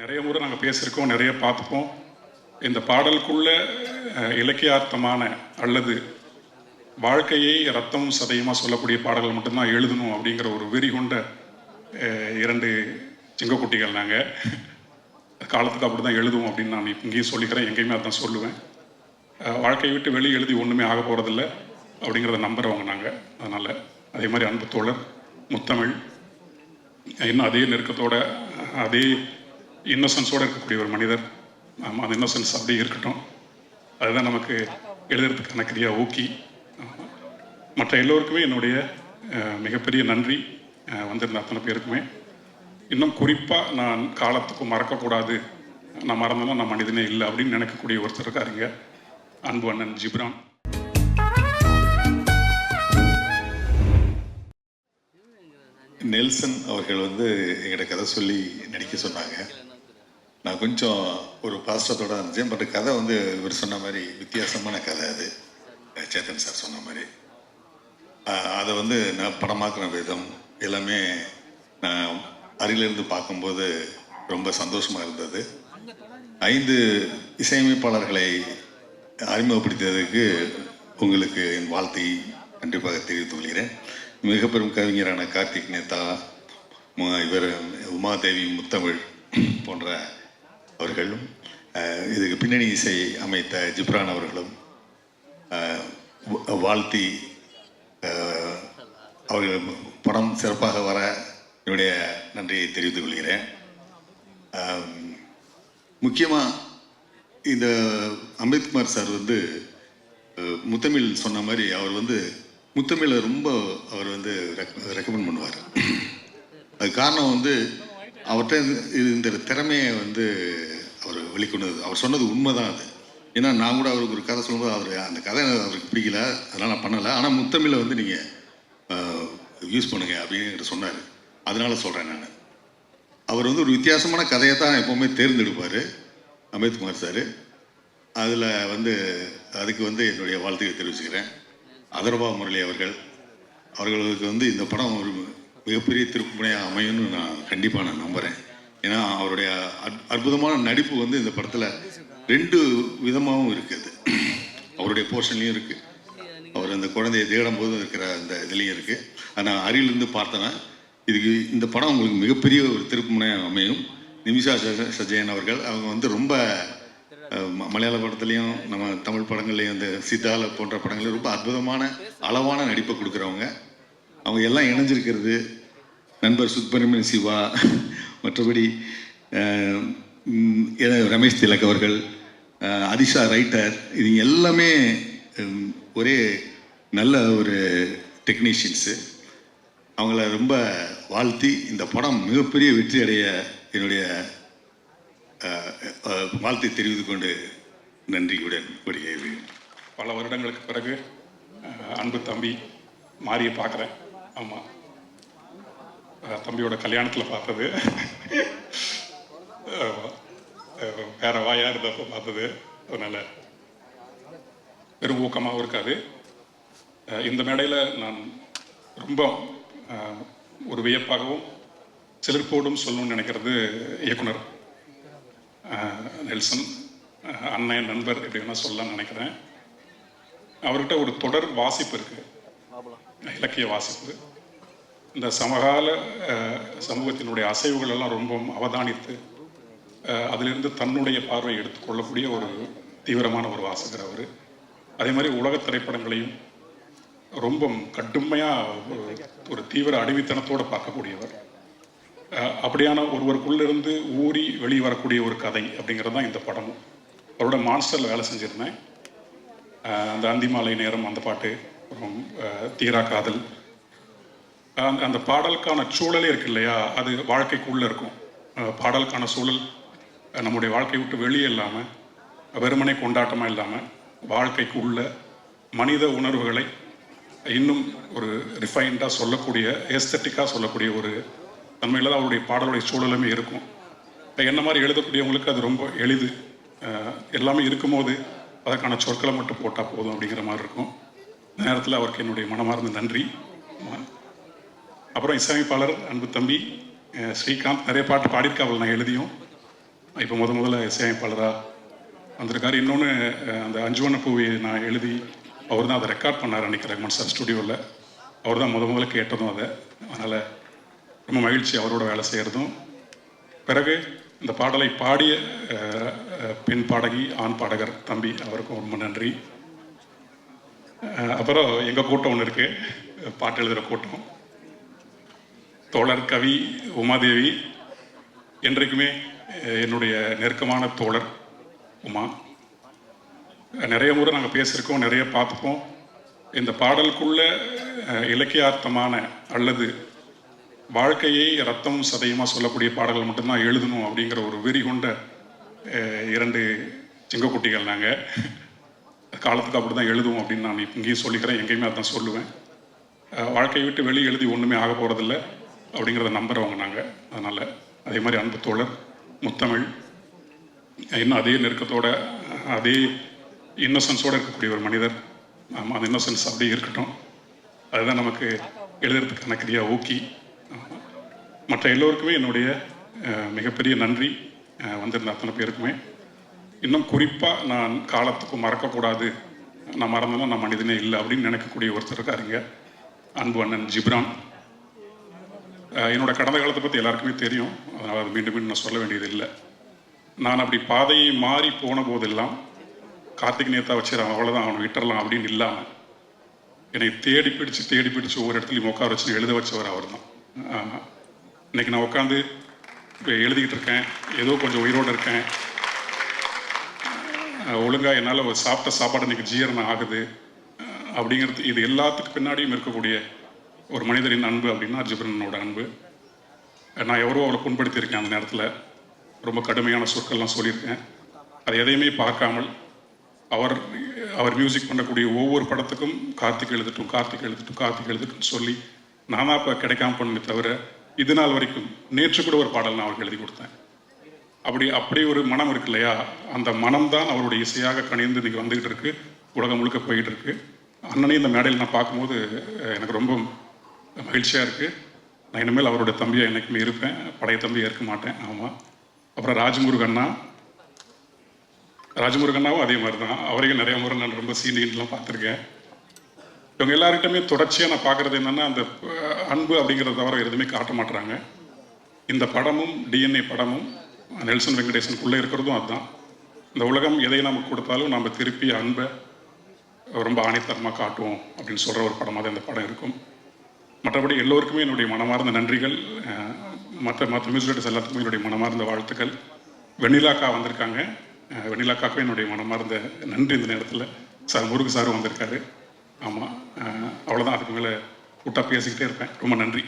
நிறைய முறை நாங்கள் பேசியிருக்கோம் நிறைய பார்த்துப்போம். இந்த பாடலுக்குள்ள இலக்கியார்த்தமான அல்லது வாழ்க்கையை ரத்தம் சதயமாக சொல்லக்கூடிய பாடல்கள் மட்டும்தான் எழுதணும் அப்படிங்கிற ஒரு வெறி கொண்ட இரண்டு சிங்கக்குட்டிகள் நாங்கள் காலத்துக்கு அப்படி தான் எழுதுவோம் அப்படின்னு நான் இங்கேயும் சொல்லிக்கிறேன் எங்கேயுமே அதான் சொல்லுவேன். வாழ்க்கையை விட்டு வெளியே எழுதி ஒன்றுமே ஆக போகிறதில்ல அப்படிங்கிறத நம்புகிறவங்க நாங்கள் அதனால் அதே மாதிரி அன்பு தோழர் முத்தமிழ் இன்னும் அதே நெருக்கத்தோட அதே இன்னோசன்ஸோடு இருக்கக்கூடிய ஒரு மனிதர். ஆமாம் அந்த இன்னோசன்ஸ் அப்படியே இருக்கட்டும். அதுதான் நமக்கு எழுதுறதுக்கான கிரியா ஊக்கி. மற்ற எல்லோருக்குமே என்னுடைய மிகப்பெரிய நன்றி. வந்திருந்த அத்தனை பேருக்குமே. இன்னும் குறிப்பாக நான் காலத்துக்கு மறக்கக்கூடாது. நான் மறந்தேன்னா நான் மனிதனே இல்லை அப்படின்னு நினைக்கக்கூடிய ஒருத்தர் இருக்காருங்க. அன்பு அண்ணன் ஜிப்ரான். நெல்சன் அவர்கள் வந்து எங்கிட்ட கதை சொல்லி நடிக்க சொன்னாங்க. நான் கொஞ்சம் ஒரு பாஸ்டத்தோட இருந்துச்சேன் பட் கதை வந்து இவர் சொன்ன மாதிரி வித்தியாசமான கதை அது. சேத்தன் சார் சொன்ன மாதிரி. அதை வந்து நான் படமாக்குற விதம் எல்லாமே நான் அருகிலிருந்து பார்க்கும்போது ரொம்ப சந்தோஷமாக இருந்தது. ஐந்து இசையமைப்பாளர்களை அறிமுகப்படுத்தியதற்கு உங்களுக்கு என் வாழ்த்தை கண்டிப்பாக தெரிவித்துக் கொள்கிறேன். மிக பெரும் கவிஞரான கார்த்திக் நேதா இவர் உமாதேவி முத்தமிழ் போன்ற அவர்களும் இதுக்கு பின்னணி இசை அமைத்த ஜிப்ரான் அவர்களும் வாழ்த்தி அவர்கள் படம் சிறப்பாக வர என்னுடைய நன்றியை தெரிவித்துக் கொள்கிறேன். முக்கியமாக இந்த அமித்குமார் சார் வந்து முத்தமிழ் சொன்ன மாதிரி அவர் வந்து முத்தமிழை ரொம்ப அவர் வந்து ரெக்கமெண்ட் பண்ணுவார். அது காரணம் வந்து அவர்கிட்ட இது- இந்த திறமையை வந்து அவர் வெளிக்கொண்டு அவர் சொன்னது உண்மைதான் அது. ஏன்னா நான் கூட அவருக்கு ஒரு கதை சொல்லும்போது அவர் அந்த கதை அவருக்கு பிடிக்கல. அதெல்லாம் நான் பண்ணலை. ஆனால் முத்தமிழை வந்து நீங்கள் யூஸ் பண்ணுங்க அப்படின்னு என்கிட்ட சொன்னார். அதனால சொல்கிறேன் நான். அவர் வந்து ஒரு வித்தியாசமான கதையை தான் எப்போவுமே தேர்ந்தெடுப்பார் அமித்குமார் சார். அதில் வந்து அதுக்கு வந்து என்னுடைய வாழ்த்துக்களை தெரிவிச்சுக்கிறேன். அதர்பா முரளி அவர்கள் அவர்களுக்கு வந்து இந்த படம் ஒரு மிகப்பெரிய திருப்புமுனையாக அமையும்னு நான் கண்டிப்பாக நான் நம்புகிறேன் ஏன்னா அவருடைய அற்புதமான நடிப்பு வந்து இந்த படத்தில் ரெண்டு விதமாகவும் இருக்குது. அவருடைய போர்ஷன்லேயும் இருக்குது அவர் அந்த குழந்தையை தேடும் போது இருக்கிற அந்த இதுலேயும் இருக்குது ஆனால் அருகிலிருந்து பார்த்தேன்னா இதுக்கு இந்த படம் உங்களுக்கு மிகப்பெரிய ஒரு திருப்புமுனையாக அமையும். நிமிஷா சஜயன் அவர்கள் அவங்க வந்து ரொம்ப ம- மலையாள படத்துலையும் நம்ம தமிழ் படங்கள்லையும் இந்த சித்தால போன்ற படங்கள்லையும் ரொம்ப அற்புதமான அளவான நடிப்பை கொடுக்குறவங்க. அவங்க எல்லாம் இணைஞ்சிருக்கிறது. நண்பர் சுப்பிரமணிய சிவா மற்றபடி ரமேஷ் திலக் அவர்கள் அதிஷா ரைட்டர் இது எல்லாமே ஒரே நல்ல ஒரு டெக்னீஷியன்ஸு. அவங்கள ரொம்ப வாழ்த்தி இந்த படம் மிகப்பெரிய வெற்றி அடைய என்னுடைய அஹ், தெரிவித்து வாழ்த்தை நன்றி கொண்டு நன்றியுடன் கூறுகிறேன் பல வருடங்களுக்கு பிறகு அன்பு தம்பி மாறியை பார்க்குறேன். ஆமாம் தம்பியோட கல்யாணத்தில் பார்த்தது. வேற வாயா இருந்தப்போ பார்த்தது. அதனால வெறும் ஊக்கமாகவும் இருக்காது இந்த மேடையில் நான் ரொம்ப ஒரு வியப்பாகவும் சிலிர்ப்போடும் சொல்லணும்னு நினைக்கிறது இயக்குனர் நெல்சன் அண்ணன் நண்பர் எப்படி வேணால் சொல்லலாம்னு நினைக்கிறேன். அவர்கிட்ட ஒரு தொடர் வாசிப்பு இருக்கு. இலக்கிய வாசிப்பு. இந்த சமகால சமூகத்தினுடைய அசைவுகள் எல்லாம் அவதானித்து அதிலிருந்து தன்னுடைய பார்வை எடுத்துக்கொள்ளக்கூடிய ஒரு தீவிரமான ஒரு வாசகர் அவர். அதே மாதிரி உலக திரைப்படங்களையும் ரொம்ப கடுமையாக ஒரு ஒரு தீவிர அடிமைத்தனத்தோடு பார்க்கக்கூடியவர். அப்படியான ஒருவருக்குள்ளிருந்து ஊறி வெளியே வரக்கூடிய ஒரு கதை அப்படிங்கிறது தான் இந்த படமும். அவரோட மான்ஸ்டரில் வேலை செஞ்சுருந்தேன். அந்த அந்திமாலை நேரம் அந்த பாட்டு அப்புறம் தீரா காதல். அந்த அந்த பாடலுக்கான சூழலே இருக்கு இல்லையா? அது வாழ்க்கைக்குள்ளே இருக்கும். பாடலுக்கான சூழல் நம்முடைய வாழ்க்கையை விட்டு வெளியே இல்லாமல் வெறுமனை கொண்டாட்டமாக இல்லாமல் வாழ்க்கைக்கு உள்ள மனித உணர்வுகளை இன்னும் ஒரு ரிஃபைன்டாக சொல்லக்கூடிய ஏஸ்தட்டிக்காக சொல்லக்கூடிய ஒரு தன்மையில் தான் அவருடைய பாடலுடைய சூழலுமே இருக்கும். இப்போ என்ன மாதிரி எழுதக்கூடியவங்களுக்கு அது ரொம்ப எளிது. எல்லாமே இருக்கும்போது அதற்கான சொற்களை மட்டும் போட்டால் போதும் அப்படிங்கிற மாதிரி இருக்கும். இந்த நேரத்தில் அவருக்கு என்னுடைய மனமார்ந்த நன்றி. அப்புறம் இசையமைப்பாளர் அன்பு தம்பி ஸ்ரீகாந்த் நிறைய பாட்டு பாடியிருக்காவல் நான் எழுதியும். இப்போ முத முதல்ல இசையமைப்பாளராக வந்திருக்காரு. இன்னொன்று அந்த அஞ்சுவன பூவியை நான் எழுதி அவர் தான் அதை ரெக்கார்ட் பண்ணார் அன்றைக்கி ரஹ்மான் சார் ஸ்டுடியோவில் அவர் தான் முத முதல்ல கேட்டதும் அதை. அதனால் ரொம்ப மகிழ்ச்சி அவரோட வேலை செய்கிறதும் பிறகு இந்த பாடலை பாடிய பெண் பாடகி ஆண் பாடகர் தம்பி அவருக்கும் ரொம்ப நன்றி. அப்புறம் எங்கள் கூட்டம் ஒன்று இருக்குது பாட்டு எழுதுகிற கூட்டம். தோழர் கவி உமாதேவி என்றைக்குமே என்னுடைய நெருக்கமான தோழர் உமா. நிறைய முறை நாங்கள் பேசியிருக்கோம் நிறைய பார்த்துப்போம். இந்த பாடலுக்குள்ள இலக்கியார்த்தமான அல்லது வாழ்க்கையை ரத்தமும் சதையுமாக சொல்லக்கூடிய பாடல்கள் மட்டும்தான் எழுதணும் அப்படிங்கிற ஒரு வெறி கொண்ட இரண்டு சிங்கக்குட்டிகள் நாங்கள் காலத்துக்கு அப்படி தான் எழுதுவோம் அப்படின்னு நான் இங்கேயும் சொல்லிக்கிறேன் எங்கேயுமே அதான் சொல்லுவேன். வாழ்க்கையை விட்டு வெளியே எழுதி ஒன்றுமே ஆக போகிறதில்ல அப்படிங்கிறத நம்புகிறவங்க நாங்கள் அதனால் அதே மாதிரி அன்பு தோழர் முத்தமிழ். இன்னும் அதே நெருக்கத்தோட அதே இன்னசென்ஸோடு இருக்கக்கூடிய ஒரு மனிதர். ஆமாம் அந்த இன்னசென்ஸ் அப்படியே இருக்கட்டும். அதுதான் நமக்கு எழுதுறதுக்கான கிரியா ஊக்கி. மற்ற எல்லோருக்குமே என்னுடைய மிகப்பெரிய நன்றி. வந்திருந்த அத்தனை பேருக்குமே. இன்னும் குறிப்பாக நான் காலத்துக்கு மறக்கக்கூடாது. நான் மறந்தேன்னா நான் மனிதனே இல்லை அப்படின்னு நினைக்கக்கூடிய ஒருத்தர் இருக்காருங்க. அன்பு அண்ணன் ஜிப்ரான். என்னோட கடந்த காலத்தை பற்றி எல்லாருக்குமே தெரியும். அதனால் அது மீண்டும் மீண்டும் நான் சொல்ல வேண்டியது இல்லை நான் அப்படி பாதையை மாறி போன போதெல்லாம் கார்த்திக் நேத்தா வச்சிடறான் அவ்வளோதான் அவனை விட்டுறலாம் அப்படின்னு இல்லாமல் என்னை தேடி பிடிச்சு தேடி பிடிச்சு ஒவ்வொரு இடத்துலையும் உட்கார வச்சு எழுத வச்சவர் அவர் தான் இன்னைக்கு நான் உட்காந்து எழுதிக்கிட்டு இருக்கேன். ஏதோ கொஞ்சம் உயிரோடு இருக்கேன். ஒழுங்காக என்னால் ஒரு சாப்பிட்ட சாப்பாடு இன்னைக்கு ஜீரணம் ஆகுது. அப்படிங்கிறது இது எல்லாத்துக்கு பின்னாடியும் இருக்கக்கூடிய ஒரு மனிதரின் அன்பு அப்படின்னா ஜிப்ரனோட அன்பு. நான் எவரோ அவளை புண்படுத்தியிருக்கேன் அந்த நேரத்தில். ரொம்ப கடுமையான சொற்கள்லாம் சொல்லியிருக்கேன். அது எதையுமே பார்க்காமல் அவர் அவர் மியூசிக் பண்ணக்கூடிய ஒவ்வொரு படத்துக்கும் கார்த்திக் எழுதட்டும் கார்த்திக் எழுதட்டும் கார்த்திக் எழுதட்டும் சொல்லி நானா இப்போ கிடைக்காம பண்ணே தவிர இது நாள் வரைக்கும் நேற்று கூட ஒரு பாடல் நான் அவருக்கு எழுதி கொடுத்தேன். அப்படி அப்படி ஒரு மனம் இருக்கு இல்லையா? அந்த மனம் தான் அவருடைய இசையாக கணிந்து இன்னைக்கு வந்துகிட்டு இருக்கு. உலகம் முழுக்க போயிட்டு இருக்கு. அண்ணனையும் இந்த மேடையில் நான் பார்க்கும்போது எனக்கு ரொம்ப மகிழ்ச்சியாக இருக்குது நான் இனிமேல் அவரோட தம்பியாக என்றைக்குமே இருப்பேன். பழைய தம்பியாக இருக்க மாட்டேன். ஆமாம் அப்புறம் ராஜமுருகண்ணா ராஜமுருகண்ணாவும் அதே மாதிரி தான். அவரையும் நிறைய முறை நான் ரொம்ப சீனியன்லாம் பார்த்துருக்கேன். இவங்க எல்லாருக்கிட்டமே தொடர்ச்சியாக நான் பார்க்குறது என்னென்னா அந்த அன்பு அப்படிங்கிறத தவிர எதுவுமே காட்ட மாட்டுறாங்க இந்த படமும் டிஎன்ஏ படமும் நெல்சன் வெங்கடேசனுக்குள்ளே இருக்கிறதும் அதுதான் இந்த உலகம் எதை நமக்கு கொடுத்தாலும் நம்ம திருப்பி அன்பை ரொம்ப ஆணித்தரமாக காட்டுவோம் அப்படின்னு சொல்கிற ஒரு படமாக தான் இந்த படம் இருக்கும். மற்றபடி எல்லோருக்குமே என்னுடைய மனமார்ந்த நன்றிகள் மற்ற மற்ற மியூசிக் எல்லாத்துக்குமே என்னுடைய மனமார்ந்த வாழ்த்துக்கள். வெண்ணிலாக்கா வந்திருக்காங்க. வெண்ணிலாக்காக்கும் வெண்ணிலாக்காவுக்கும் என்னுடைய மனமார்ந்த நன்றி இந்த நேரத்தில். சார் முருகு சாரும் வந்திருக்காரு. ஆமாம் அவ்வளோதான் அதுக்கு மேலே கூட்டாக பேசிக்கிட்டே இருப்பேன். ரொம்ப நன்றி.